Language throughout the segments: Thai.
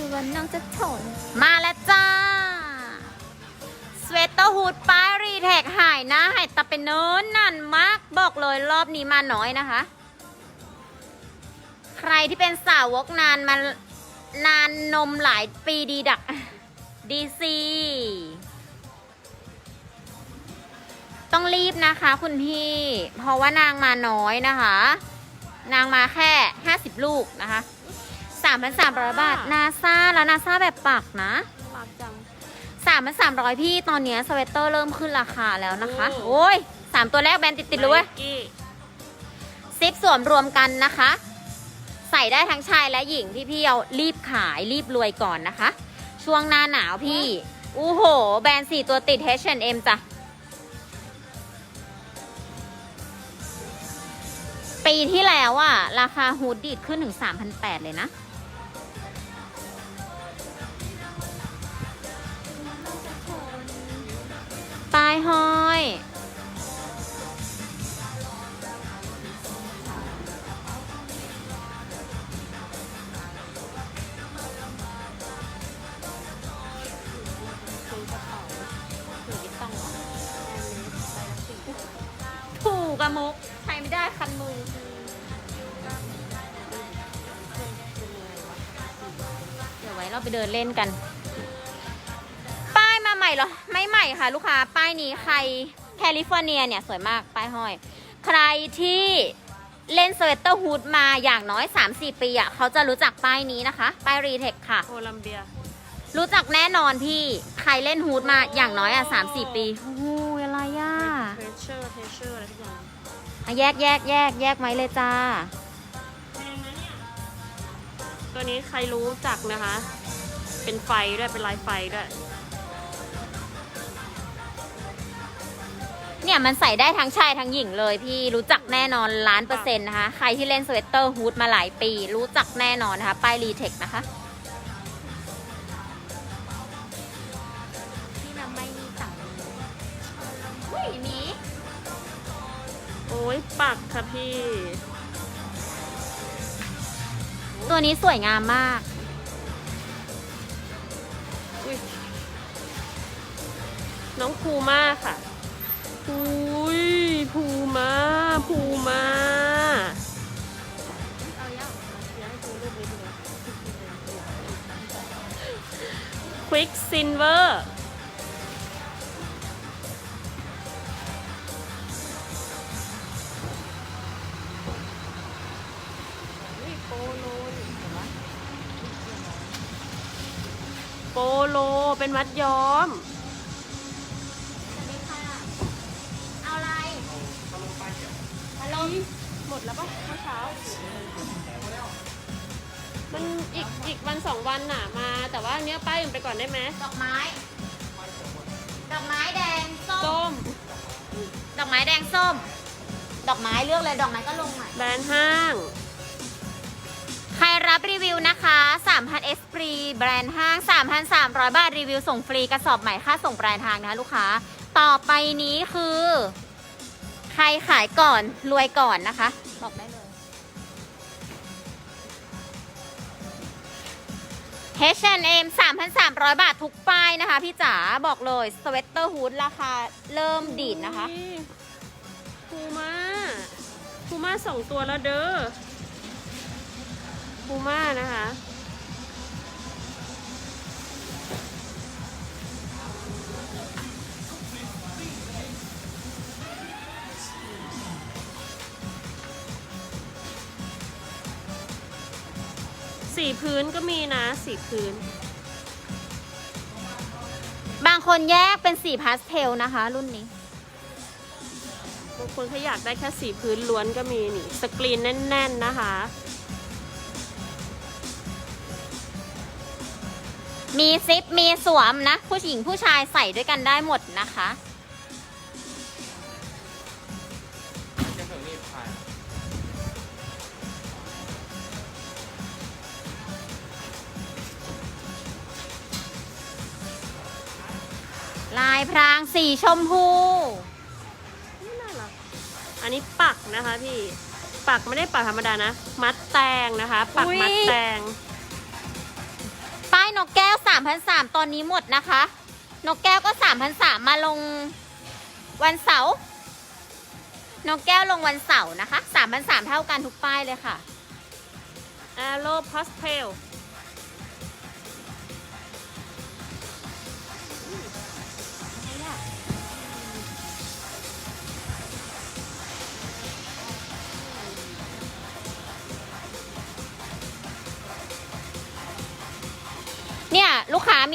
ือวันน้องจะทนมาแล้วจ้า สเวตเตอร์ฮูดป้ายรีแท็กหายน้าหายตาเป็นเนินนานมากบอกเลยรอบนี้มาน้อยนะคะ ใครที่เป็นสาวกนานมานานนมหลายปีดีดักดีซีต้องรีบนะคะ คุณพี่ เพราะว่านางมาน้อยนะคะ นางมาแค่ 50 ลูกนะคะ 3,300 บาท นาซาแล้วนาซาแบบปักนะปากจัง 3,300 พี่ตอนเนี้ยสเวตเตอร์เริ่มขึ้นราคาแล้วนะคะ โอ้ โอ้ยสามตัวแรกแบรนด์ติดๆเลยเว้ยไนกี้ซิปสวมรวมกันนะคะ ใส่ได้ทั้งชายและหญิงพี่พี่ๆเอารีบขายรีบรวยก่อนนะคะ ช่วงหน้าหนาวพี่อู้โห แบรนด์4ตัวติด H&M จ้ะ ปีที่แล้วอะราคาฮูดดีดขึ้นถึง 3,800 เลยนะ ห้อยซื้อกระเป๋าถือวิตตองเหรอแอนเมสไปละสี่ถูกอะมุกใช้ไม่ได้คันมือเดี๋ยวไว้เราไปเดินเล่นกัน ใหม่เหรอ ไม่ใหม่ค่ะลูกค้า ป้ายนี้ใครแคลิฟอร์เนียเนี่ยสวยมาก ป้ายห้อย ใครที่เล่นสเวตเตอร์ฮูดมาอย่างน้อย 3-4 ปีอะเขาจะรู้จักป้ายนี้นะคะ ป้ายรีเทคค่ะ โคลัมเบีย รู้จักแน่นอนพี่ ใครเล่นฮูดมาอย่างน้อยอะ3-4 ปีโอ้โหอะไรอะเทเชอร์เทเชอร์อะไรทุกอย่างอะแยกแยกแยกแยกไว้เลยจ้าแพงนะเนี่ยตัวนี้ใครรู้จักนะคะ เป็นไฟด้วย เป็นลายไฟด้วย เนี่ยมันใส่ได้ทั้งชายทั้งหญิงเลยพี่รู้จักแน่นอนล้านเปอร์เซ็นต์นะคะ ใครที่เล่นสเวตเตอร์ฮูดมาหลายปี รู้จักแน่นอนนะคะ ป้ายรีเทคนะคะพี่นำไม่มีสั่งอุ้ยมีโอ้ยปักค่ะพี่ ตัวนี้สวยงามมากอุ้ยน้องภูมาค่ะ อุ้ยภูมาภูมาควิกซินเวอร์โปโลเป็นมัดย้อม วันสองวันน่ะมา แต่ว่าอันเนี้ยป้ายอื่นไปก่อนได้ไหมดอกไม้ ดอกไม้แดงส้ม ส้มดอกไม้แดงส้ม ดอกไม้เลือกเลยดอกไม้ก็ลงใหม่แบรนด์ห้าง ใครรับรีวิวนะคะ3,000 S ฟรีแบรนด์ห้าง 3,300 บาทรีวิวส่งฟรีกระสอบใหม่ค่าส่งปลายทางนะคะลูกค้า ต่อไปนี้คือ ใครขายก่อนรวยก่อนนะคะ H&M 3,300 บาททุกป้ายนะคะ พี่จ๋าบอกเลยสเวตเตอร์ฮูดราคาเริ่มดีดนะคะคูมาคูมาสองตัวแล้วเด้อคูมานะคะ สีพื้นก็มีนะสีพื้น บางคนแยกเป็นสีพาสเทลนะคะ รุ่นนี้ บางคนเขาอยากได้แค่สีพื้นล้วนก็มีนี่ สกรีนแน่น ๆนะคะ มีซิปมีสวมนะ ผู้หญิงผู้ชายใส่ด้วยกันได้หมดนะคะ ลายพรางสีชมพู นี่น่ารักอันนี้ปักนะคะพี่ ปักไม่ได้ปักธรรมดานะ มัดแตงนะคะ ปักอุ๊ย มัดแตงนกแก้วสามพันสามตอนนี้หมดนะคะ นกแก้วก็สามพันสามมาลงวันเสาร์ นกแก้วลงวันเสาร์นะคะสามพันสามเท่ากันทุกป้ายเลยค่ะแอโรพาสเทล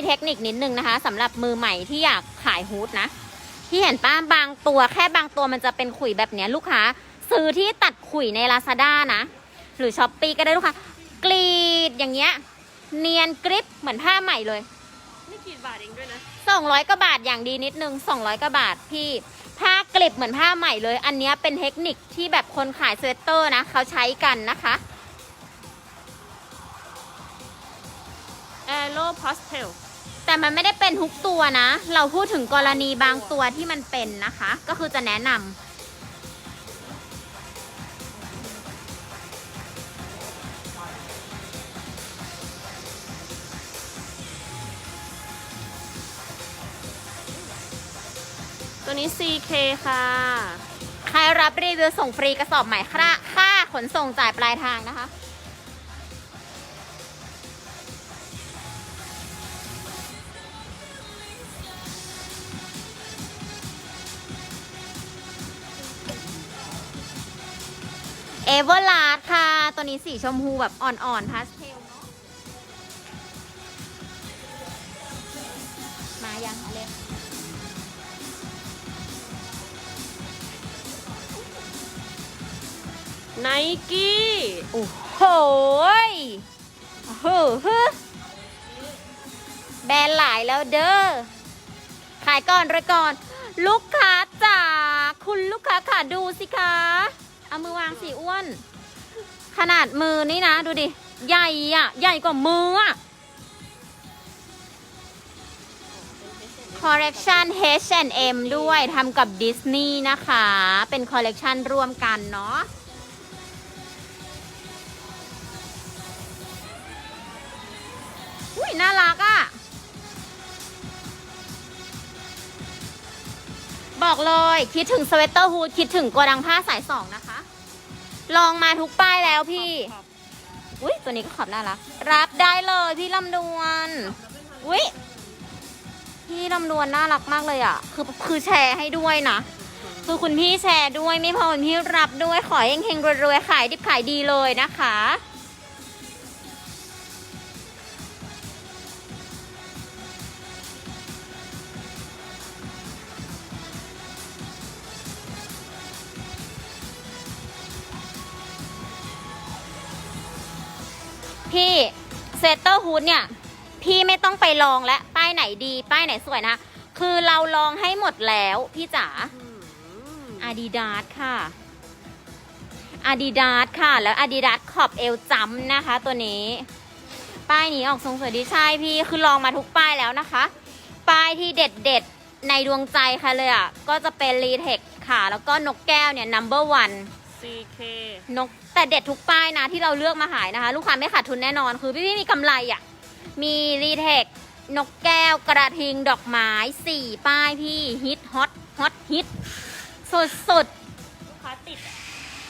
มีเทคนิคนิดนึงนะคะสำหรับมือใหม่ที่อยากขายฮูดนะ ที่เห็นป้าบางตัวแค่บางตัวมันจะเป็นขุยแบบเนี้ยลูกค้า ซื้อที่ตัดขุยใน Lazada นะ หรือช้อปปีก็ได้ลูกค้ากรีดอย่างเงี้ย เนียนกริปเหมือนผ้าใหม่เลยนี่กี่บาทเองด้วยนะ200กว่าบาทอย่างดีนิดนึง200กว่าบาทพี่ผ้ากลิบเหมือนผ้าใหม่เลย อันเนี้ยเป็นเทคนิคที่แบบคนขายสเวตเตอร์นะ เขาใช้กันนะคะแอโรพาสเทล แต่มันไม่ได้เป็นทุกตัวนะ เราพูดถึงกรณีบางตัวที่มันเป็นนะคะ ก็คือจะแนะนำตัวนี้ CK ค่ะ ใครรับรีวิวส่งฟรีกระสอบใหม่ค่าค่าขนส่งจ่ายปลายทางนะคะ เอเวอร์ลาดค่ะ ตัวนี้สีชมพูแบบอ่อนๆพาสเทลเนาะมายังอเล็กไนกี้โอ้โหยโอ้โหฮึแบรนด์หลายแล้วเด้อ ขายก่อนเลยก่อน ลูกค้าจ๋าคุณลูกค้าค่ะดูสิคะ เอามือวางสิอ้วน ขนาดมือนี่นะ ดูดิ ใหญ่อะใหญ่กว่ามืออะ Collection H&M ด้วยทำกับดิสนีย์นะคะ เป็นคอลเลกชันร่วมกันเนาะอุ้ยน่ารักอะ่ะ บอกเลยคิดถึงสเวตเตอร์ฮูดคิดถึงโกดังผ้าสายสองนะคะ ลองมาทุกป้ายแล้วพี่ขอบอุ้ยตัวนี้ก็ขอบน่ารัก รับได้เลยพี่ลำดวน อุ้ยพี่ลำดวนน่ารักมากเลยอะ่ะ คือคือแชร์ให้ด้วยนะ คือคุณพี่แชร์ด้วยไม่พอคุณพี่รับด้วยขอเฮงๆรวยๆขายดิบขายดีเลยนะคะ พี่เซตเตอร์ฮูดเนี่ย พี่ไม่ต้องไปลองและป้ายไหนดี ป้ายไหนสวยนะ คือเราลองให้หมดแล้วพี่จ๋าอืมอาดิดาสค่ะอาดิดาสค่ะ แล้วอาดิดาสขอบเอวจัมนะคะ ตัวนี้ ป้ายนี้ออกทรงสวยดีใช่พี่คือลองมาทุกป้ายแล้วนะคะ ป้ายที่เด็ดเด็ดๆในดวงใจค่ะเลยอะ ก็จะเป็นรีเทคค่ะ แล้วก็นกแก้วเนี่ย number one CK นกแต่เด็ดทุกป้ายนะที่เราเลือกมาขายนะคะ ลูกค้าไม่ขาดทุนแน่นอนคือพี่พี่มีกำไรอะ่ะ มีรีเทคนกแก้วกระทิงดอกไม้สี่ป้ายพี่ฮิตฮอตฮอตฮิตสุดสุดลูกค้าติดอะ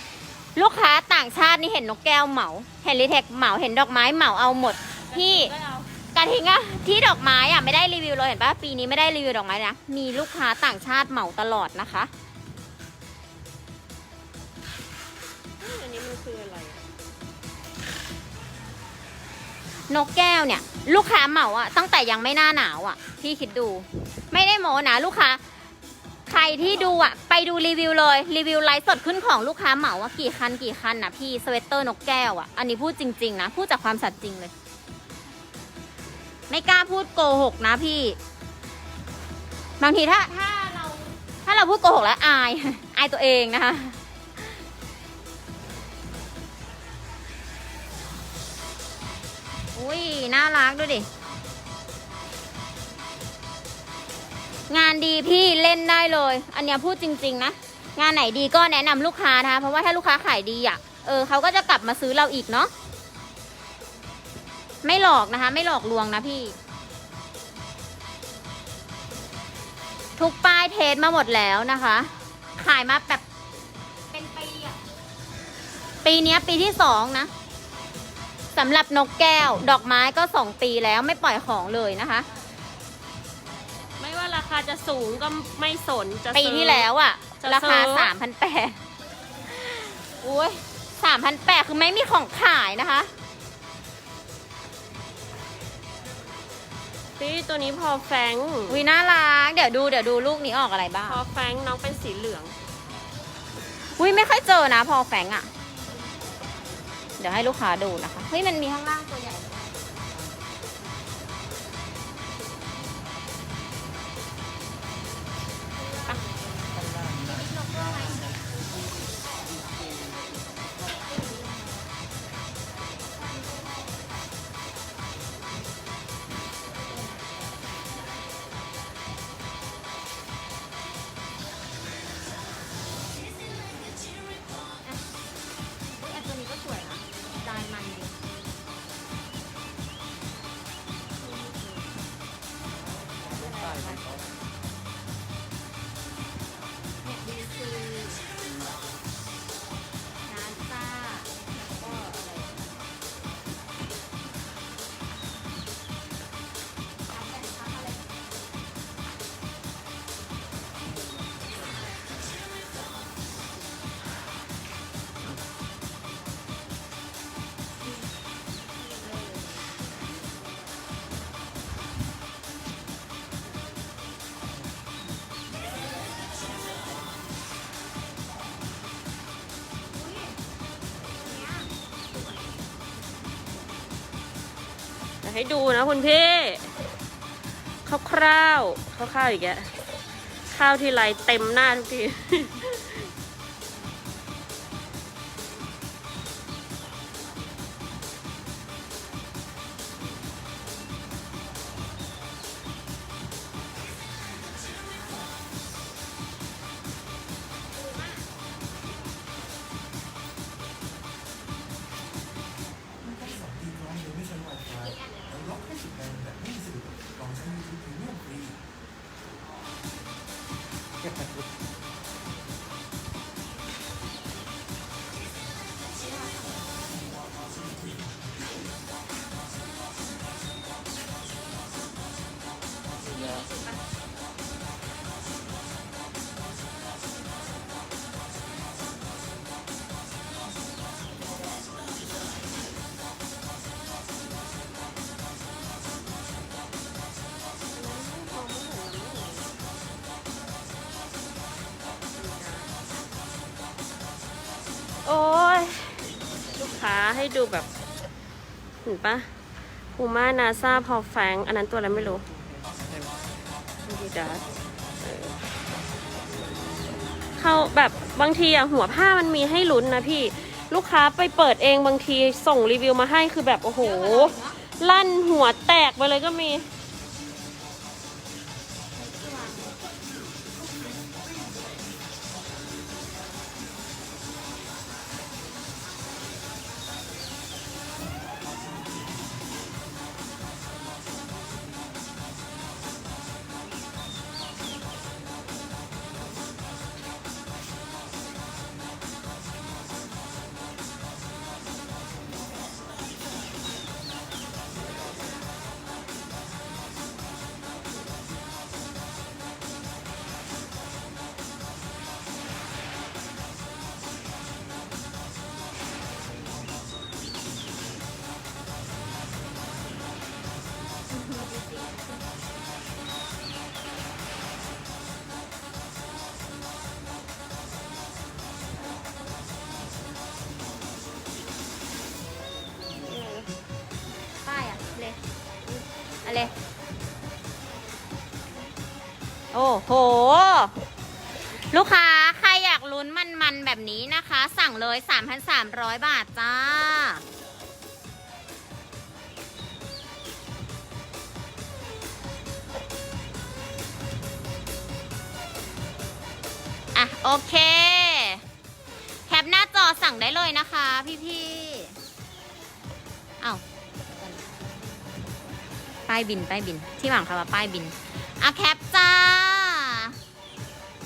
ๆลูกค้าต่างชาตินี่เห็นนกแก้วเหมาเห็นรีเทคเหมาเห็นดอกไม้เหมาเอาหมดพี่ก็เอากระทิงอะที่ดอกไม้อะไม่ได้รีวิวเลยเห็นปะปีนี้ไม่ได้รีวิวดอกไม้นะมีลูกค้าต่างชาติเหมาตลอดนะคะ นกแก้วเนี่ย ลูกค้าเหมาอะตั้งแต่ยังไม่หน้าหนาวอะพี่คิดดู ไม่ได้โมนะลูกค้า ใครที่ดูอะไปดูรีวิวเลยรีวิวไลฟ์สดขึ้นของลูกค้าเหมาว่ากี่คันกี่คันนะพี่สเวตเตอร์นกแก้วอะอันนี้พูดจริงๆนะพูดจากความสัตย์จริงเลย ไม่กล้าพูดโกหกนะพี่ บางทีถ้าถ้าเรา ถ้าเราพูดโกหกแล้วอายอายตัวเองนะคะ อุ้ยน่ารักดูดิ งานดีพี่เล่นได้เลย อันเนี้ยพูดจริง ๆ นะ งานไหนดีก็แนะนำลูกค้านะคะ เพราะว่าถ้าลูกค้าขายดีอะ เออเขาก็จะกลับมาซื้อเราอีกเนาะ ไม่หลอกนะคะ ไม่หลอกลวงนะพี่ ทุกป้ายเทสมาหมดแล้วนะคะ ขายมาแบบ เป็นปีอะปีเนี้ยปีที่สองนะ สำหรับนกแก้ว ดอกไม้ก็สองปีแล้วไม่ปล่อยของเลยนะคะ ไม่ว่าราคาจะสูงก็ไม่สนจะปีซื้อ ที่แล้วอะจะราคาซื้อ สามพันแปดโอ้ยสามพันแปดคือไม่มีของขายนะคะ พี่ตัวนี้พอแฟงวิน่ารักเดี๋ยวดูเดี๋ยวดูลูกนี้ออกอะไรบ้างพอแฟงน้องเป็นสีเหลือง อุ้ยไม่ค่อยเจอนะพอแฝงอะเดี๋ยวให้ลูกค้าดูนะคะ เฮ้ยมันมีข้างล่างตัว ให้ดูนะคุณพี่คร่าวๆคร่าวๆอีกแกข้าวที่ไรเต็มหน้าทุกที โอ้ย ลูกค้าให้ดูแบบเห็นปะพูม่านาซาพอแฟง อันนั้นตัวอะไรไม่รู้ดีดัสเขาแบบบางทีอะหัวผ้ามันมีให้ลุ้นนะพี่ ลูกค้าไปเปิดเองบางทีส่งรีวิวมาให้คือแบบ โอ้โห ลั่นหัวแตกไปเลยก็มี โอ้โห ลูกค้าใครอยากลุ้นมันๆแบบนี้นะคะ สั่งเลย 3,300 บาทจ้า อะ โอเค แคปหน้าจอสั่งได้เลยนะคะพี่ๆอ้าป้ายบิน ป้ายบิน ที่หวังคำว่าป้ายบินอะแคปจ้า